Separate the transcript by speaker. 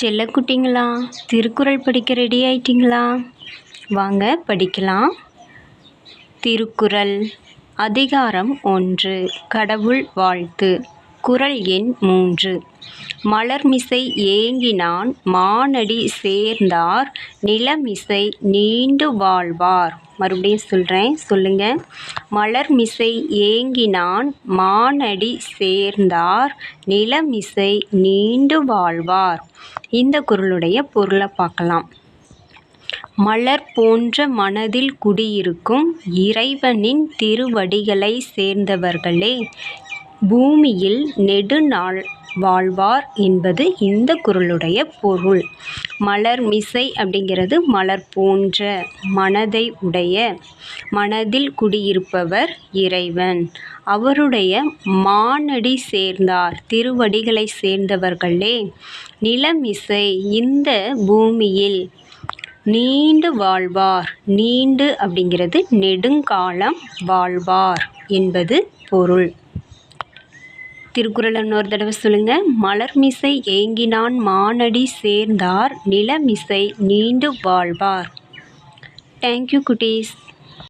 Speaker 1: செல்லக்குட்டிங்களா திருக்குறள் படிக்க ரெடி ஆயிட்டிங்களா? வாங்க படிக்கலாம். திருக்குறள் அதிகாரம் ஒன்று கடவுள் வாழ்த்து. குறள் எண் மூன்று. மலர்மிசை ஏங்கினான் மானடி சேர்ந்தார் நிலமிசை நீண்டு வாழ்வார். மறுபடியும் சொல்கிறேன் சொல்லுங்கள் மலர்மிசை ஏங்கினான் மானடி சேர்ந்தார் நிலமிசை நீண்டு வாழ்வார். இந்த குரலுடைய பொருளை பார்க்கலாம். மலர் போன்ற மனதில் குடியிருக்கும் இறைவனின் திருவடிகளை சேர்ந்தவர்களே பூமியில் நெடுநாள் வாழ்வார் என்பது இந்த குரலுடைய பொருள். மலர் மிசை அப்படிங்கிறது மலர் போன்ற மனதை உடைய மனதில் குடியிருப்பவர் இறைவன். அவருடைய மானடி சேர்ந்தார் திருவடிகளை சேர்ந்தவர்களே. நிலமிசை இந்த பூமியில் நீண்டு வாழ்வார். நீண்டு அப்படிங்கிறது நெடுங்காலம் வாழ்வார் என்பது பொருள். திருக்குறள் இன்னொரு தடவை சொல்லுங்கள் மலர்மிசை ஏங்கினான் மானடி சேர்ந்தார் நிலமிசை நீண்டு வாழ்வார். தேங்க்யூ குட்டீஸ்.